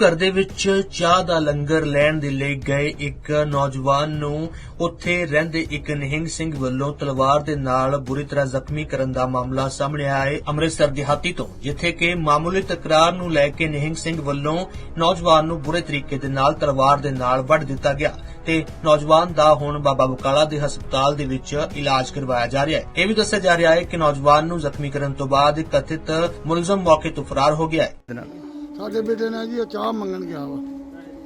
ਘਰ ਦੇ ਵਿੱਚ ਚਾਹ ਦਾ ਲੰਗਰ ਲੈਣ ਦੇ ਲਈ ਗਏ ਇੱਕ ਨੌਜਵਾਨ ਨੂੰ ਉੱਥੇ ਰਹਿੰਦੇ ਇੱਕ ਨਿਹੰਗ ਸਿੰਘ ਵੱਲੋਂ ਤਲਵਾਰ ਦੇ ਨਾਲ ਬੁਰੀ ਤਰ੍ਹਾਂ ਜ਼ਖਮੀ ਕਰਨ ਦਾ ਮਾਮਲਾ ਸਾਹਮਣੇ ਆਇਆ ਹੈ ਅੰਮ੍ਰਿਤਸਰ ਦਿਹਾਤੀ ਤੋਂ, ਜਿੱਥੇ ਕਿ ਮਾਮੂਲੀ ਤਕਰਾਰ ਨੂੰ ਲੈ ਕੇ ਨਿਹੰਗ ਸਿੰਘ ਵੱਲੋਂ ਨੌਜਵਾਨ ਨੂੰ ਬੁਰੇ ਤਰੀਕੇ ਦੇ ਨਾਲ ਤਲਵਾਰ ਦੇ ਨਾਲ ਵੱਢ ਦਿੱਤਾ ਗਿਆ ਤੇ ਨੌਜਵਾਨ ਦਾ ਹੁਣ ਬਾਬਾ ਬਕਾਲਾ ਦੇ ਹਸਪਤਾਲ ਦੇ ਵਿੱਚ ਇਲਾਜ ਕਰਵਾਇਆ ਜਾ ਰਿਹਾ ਹੈ। ਇਹ ਵੀ ਦੱਸਿਆ ਜਾ ਰਿਹਾ ਹੈ ਕਿ ਨੌਜਵਾਨ ਨੂੰ ਜ਼ਖਮੀ ਕਰਨ ਤੋਂ ਬਾਅਦ ਕਥਿਤ ਮੁਲਜ਼ਮ ਮੌਕੇ ਤੋਂ ਫਰਾਰ ਹੋ ਗਿਆ ਹੈ। ਸਾਡੇ ਬੇਟੇ ਨੇ ਜੀ ਉਹ ਚਾਹ ਮੰਗਣ ਗਿਆ ਵਾ।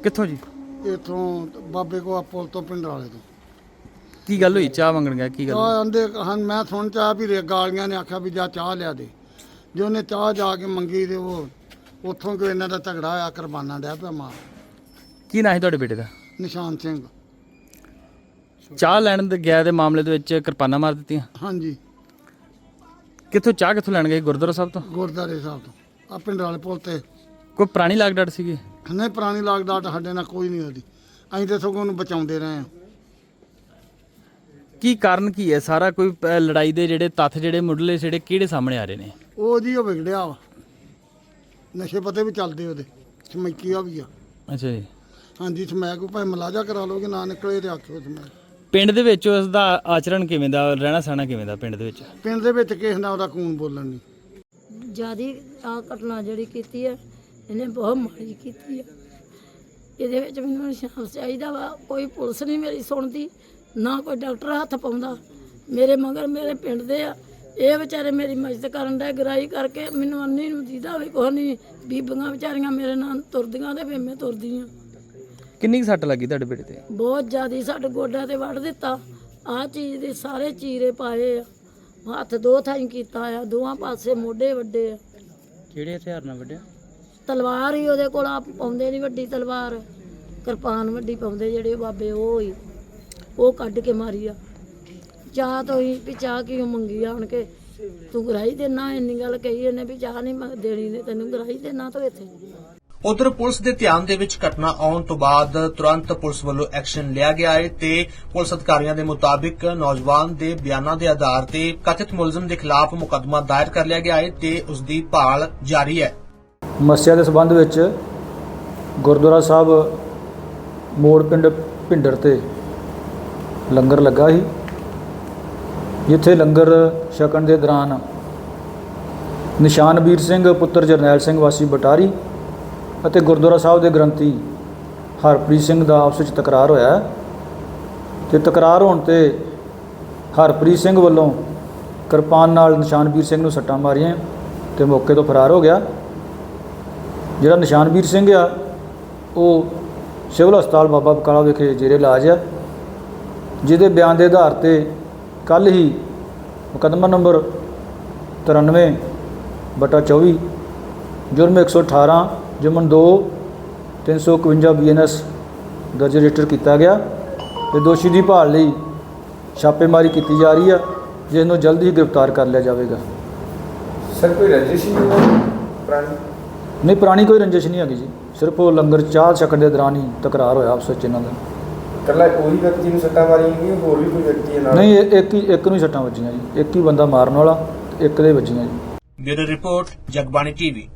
ਕਿੱਥੋਂ ਜੀ? ਇਥੋਂ ਬਾਬੇ ਕੋ ਪੁਲ ਤੋਂ ਪਿੰਡ ਵਾਲੇ ਤੋਂ। ਕੀ ਗੱਲ ਹੋਈ? ਚਾਹ ਮੰਗਣ ਗਿਆ ਕੀ ਗੱਲ? ਚਾਹ ਆਂਦੇ ਹਨ ਮੈਂ ਸੁਣ ਚਾਹ ਵੀ ਰੇ ਗਾਲੀਆਂ ਨੇ ਆਖਿਆ ਵੀ ਜਾ ਚਾਹ ਲਿਆ ਦੇ। ਜੋ ਉਹਨੇ ਚਾਹ ਜਾ ਕੇ ਮੰਗੀ ਤੇ ਉਹ ਉੱਥੋਂ ਕਿ ਇਹਨਾਂ ਦਾ ਝਗੜਾ ਹੋਇਆ ਕੁਰਬਾਨਾ ਡਿਆ ਪਿਆ ਮਾਰ ਕੀ ਨਾਂ ਹੈ ਤੁਹਾਡੇ ਬੇਟੇ ਦਾ? ਨਿਸ਼ਾਨ ਸਿੰਘ। ਚਾਹ ਲੈਣ ਦੇ ਗਿਆ ਦੇ ਮਾਮਲੇ ਦੇ ਵਿੱਚ ਕਿਰਪਾਨਾਂ ਮਾਰ ਦਿੱਤੀਆਂ? ਹਾਂਜੀ। ਕਿੱਥੋਂ ਚਾਹ ਕਿੱਥੋਂ ਲੈਣ ਗਏ? ਗੁਰਦੁਆਰਾ ਸਾਹਿਬ ਤੋਂ? ਗੁਰਦਾਰੇ ਸਾਹਿਬ ਤੋਂ। ਆ ਪਿੰਡ ਵਾਲੇ ਪੁਲ ਤੇ। ਕੋਈ ਪੁਰਾਣੀ ਲਾਗ ਡਾਟ ਸੀਗੀ? ਨਹੀਂ ਪੁਰਾਣੀ ਲਾਗਡਾਟ ਸਾਡੇ ਨਾਲ ਕੋਈ ਨਹੀਂ ਉਹਦੀ ਅਸੀਂ ਤੇ ਸਗੋਂ ਉਹਨੂੰ ਬਚਾਉਂਦੇ ਰਹੇ ਹਾਂ। ਕੀ ਕਾਰਨ ਕੀ ਹੈ? ਸਾਰਾ ਕੋਈ ਅ, ਲੜਾਈ ਦੇ ਜਿਹੜੇ ਤੱਥ ਜਿਹੜੇ ਮੁੱਢਲੇ ਜਿਹੜੇ ਕਿਹੜੇ ਸਾਹਮਣੇ ਆ ਰਹੇ ਨੇ? ਉਹ ਜੀ ਉਹ ਵਿਗੜਿਆ ਵਾ। ਨਸ਼ੇ ਪਤੇ ਵੀ ਚੱਲਦੇ ਉਹਦੇ। ਸਮੈਕੀਆ ਵੀ ਆ। ਅੱਛਾ ਜੀ। ਹਾਂਜੀ ਸਮੈਕ ਕੋਈ ਭਾਵੇਂ ਮਲਾਜਾ ਕਰਾ ਲੋਗੇ ਨਾ ਨਿਕਲੇ ਤੇ ਆਖਿਓ ਸਮੈਕ। ਪਿੰਡ ਦੇ ਵਿੱਚ ਉਸ ਦਾ ਆਚਰਣ ਕਿਵੇਂ ਦਾ ਰਹਿਣਾ ਸਹਿਣਾ ਕਿਵੇਂ ਦਾ ਪਿੰਡ ਦੇ ਵਿੱਚ? ਪਿੰਡ ਦੇ ਵਿੱਚ ਕਿਸੇ ਨਾਲ ਉਹਦਾ ਖੂਨ ਬੋਲਣ ਨਹੀਂ। ਜਿਆਦੀ ਆ ਘਟਨਾ ਜਿਹੜੀ ਕੀਤੀ ਹੈ ਇਹਨੇ ਬਹੁਤ ਮਾੜੀ ਕੀਤੀ ਹੈ ਇਹਦੇ ਵਿੱਚ ਮੈਨੂੰ ਇਨਸਾਫ ਚਾਹੀਦਾ ਵਾ। ਕੋਈ ਪੁਲਿਸ ਨਹੀਂ ਮੇਰੀ ਸੁਣਦੀ ਨਾ ਕੋਈ ਡਾਕਟਰ ਹੱਥ ਪਾਉਂਦਾ। ਮੇਰੇ ਮਗਰ ਮੇਰੇ ਪਿੰਡ ਦੇ ਆ। ਇਹ ਵਿਚਾਰੇ ਮੇਰੀ ਮਦਦ ਕਰਨ ਦਾ ਗਰਾਈ ਕਰਕੇ ਮੈਨੂੰ ਅੰਨੀ ਨੂੰ ਦੀਦਾ ਵੀ ਕੁਛ ਨਹੀਂ। ਬੀਬੀਆਂ ਵਿਚਾਰੀਆਂ ਮੇਰੇ ਨਾਲ ਤੁਰਦੀਆਂ ਤੇ ਫਿਰ ਮੈਂ ਤੁਰਦੀ ਆ। ਕਿੰਨੀ ਕੁ ਸੱਟ ਲੱਗੀ ਤੁਹਾਡੇ ਬੇਟੇ ਤੇ? ਬਹੁਤ ਜ਼ਿਆਦੀ ਸਾਡੇ ਗੋਡਿਆਂ ਤੇ ਵੱਢ ਦਿੱਤਾ। ਆਹ ਚੀਜ਼ ਦੇ ਸਾਰੇ ਚੀਰੇ ਪਾਏ ਆ। ਹੱਥ ਦੋ ਥਾਈਂ ਕੀਤਾ ਆ। ਦੋਹਾਂ ਪਾਸੇ ਮੋਢੇ ਵੱਡੇ ਆ। ਕਿਹੜੇ ਹਥਿਆਰ ਨਾਲ ਵੱਢਿਆ? ਤਲਵਾਰ ਹੀ ਉਹਦੇ ਕੋਲ ਆਪ ਪਾਉਂਦੇ ਨਹੀਂ ਵੱਡੀ ਤਲਵਾਰ। ਕਿਰਪਾਨ ਵੱਡੀ ਪਾਉਂਦੇ ਜਿਹੜੇ ਬਾਬੇ ਉਹ ਹੀ। ਉਹ ਕੱਢ ਕੇ ਮਾਰੀ ਆ। ਚਾਹ ਤੋਂ ਹੀ ਵੀ ਚਾਹ ਕਿਉਂ ਮੰਗੀ ਆ ਆਣ ਕੇ? ਤੂੰ ਗਰਾਈ ਦੇਣਾ ਇੰਨੀ ਗੱਲ ਕਹੀ ਇਹਨੇ ਵੀ ਚਾਹ ਨਹੀਂ ਦੇਣੀ ਨੇ, ਤੈਨੂੰ ਗਰਾਈ ਦੇਣਾ ਤੂੰ ਇੱਥੇ। ਉਧਰ ਪੁਲਿਸ ਦੇ ਧਿਆਨ ਦੇ ਵਿੱਚ ਘਟਨਾ ਆਉਣ ਤੋਂ ਬਾਅਦ ਤੁਰੰਤ ਪੁਲਿਸ ਵੱਲੋਂ ਐਕਸ਼ਨ ਲਿਆ ਗਿਆ ਹੈ ਤੇ ਪੁਲਿਸ ਅਧਿਕਾਰੀਆਂ ਦੇ ਮੁਤਾਬਿਕ ਨੌਜਵਾਨ ਦੇ ਬਿਆਨਾਂ ਦੇ ਆਧਾਰ ਤੇ ਕਥਿਤ ਮੁਲਜ਼ਮ ਦੇ ਖਿਲਾਫ ਮੁਕੱਦਮਾ ਦਾਇਰ ਕਰ ਲਿਆ ਗਿਆ ਹੈ ਤੇ ਉਸ ਦੀ ਭਾਲ ਜਾਰੀ ਹੈ। ਮੱਸਿਆ ਦੇ ਸਬੰਧ ਵਿੱਚ ਗੁਰਦੁਆਰਾ ਸਾਹਿਬ ਮੋੜ ਪਿੰਡ ਭਿੰਡਰ ਤੇ ਲੰਗਰ ਲੱਗਾ ਸੀ, ਜਿੱਥੇ ਲੰਗਰ ਛਕਣ ਦੇ ਦੌਰਾਨ ਨਿਸ਼ਾਨਵੀਰ ਸਿੰਘ ਪੁੱਤਰ ਜਰਨੈਲ ਸਿੰਘ ਵਾਸੀ ਬਟਾਰੀ ਅਤੇ ਗੁਰਦੁਆਰਾ ਸਾਹਿਬ ਦੇ ਗ੍ਰੰਥੀ ਹਰਪ੍ਰੀਤ ਸਿੰਘ ਦਾ ਆਪਸ ਵਿੱਚ ਤਕਰਾਰ ਹੋਇਆ ਹੈ ਤੇ ਤਕਰਾਰ ਹੋਣ ਤੇ ਹਰਪ੍ਰੀਤ ਸਿੰਘ ਵੱਲੋਂ ਕਿਰਪਾਨ ਨਾਲ ਨਿਸ਼ਾਨਵੀਰ ਸਿੰਘ ਨੂੰ ਸੱਟਾਂ ਮਾਰੀਆਂ ਤੇ ਮੌਕੇ ਤੋਂ ਫਰਾਰ ਹੋ ਗਿਆ। ਜਿਹੜਾ ਨਿਸ਼ਾਨਵੀਰ ਸਿੰਘ ਆ ਉਹ ਸਿਵਲ ਹਸਪਤਾਲ ਬਾਬਾ ਬਕਾਲਾ ਵਿਖੇ ਜੇਰੇ ਇਲਾਜ ਆ। ਜਿਹਦੇ ਬਿਆਨ ਦੇ ਆਧਾਰ ਤੇ ਕੱਲ ਹੀ ਮੁਕੱਦਮਾ ਨੰਬਰ 93 ਬਟਾ 24 ਜੁਰਮ 118 ਜਮਨ 2 351 ਬੀਐਨਐਸ ਦਰਜ ਰਜਿਸਟਰ ਕੀਤਾ ਗਿਆ ਤੇ ਦੋਸ਼ੀ ਦੀ ਭਾਲ ਲਈ ਛਾਪੇਮਾਰੀ ਕੀਤੀ ਜਾ ਰਹੀ ਆ ਜਿਸ ਨੂੰ ਜਲਦੀ ਹੀ ਗ੍ਰਿਫਤਾਰ ਕਰ ਲਿਆ ਜਾਵੇਗਾ। ਸਰ ਕੋਈ ਰੰਜਿਸ਼ ਨਹੀਂ ਹੈ ਪੁਰਾਣੀ ਨਹੀਂ ਪੁਰਾਣੀ ਕੋਈ ਰੰਜਿਸ਼ ਨਹੀਂ ਹੈਗੀ ਜੀ। ਸਿਰਫ ਉਹ ਲੰਗਰ ਚਾਹ ਛਕਣ ਦੇ ਦੌਰਾਨ ਹੀ ਤਕਰਾਰ ਹੋਇਆ ਆਪਸ ਵਿੱਚ ਇਹਨਾਂ ਦਾ। ਕੱਲਾ ਉਹੀ ਵਿਅਕਤੀ ਨੂੰ ਸੱਟਾਂ ਮਾਰੀਆਂ ਗਈਆਂ ਹੋਰ ਵੀ ਕੋਈ ਵਿਅਕਤੀ ਹੈ ਨਾਲ? ਨਹੀਂ ਇਹ ਇੱਕ ਹੀ ਇੱਕ ਨੂੰ ਹੀ ਸੱਟਾਂ ਵੱਜੀਆਂ ਜੀ। ਇੱਕ ਹੀ ਬੰਦਾ ਮਾਰਨ ਵਾਲਾ ਤੇ ਇੱਕ ਦੇ ਵੱਜੀਆਂ ਜੀ। Bureau report Jagbani TV.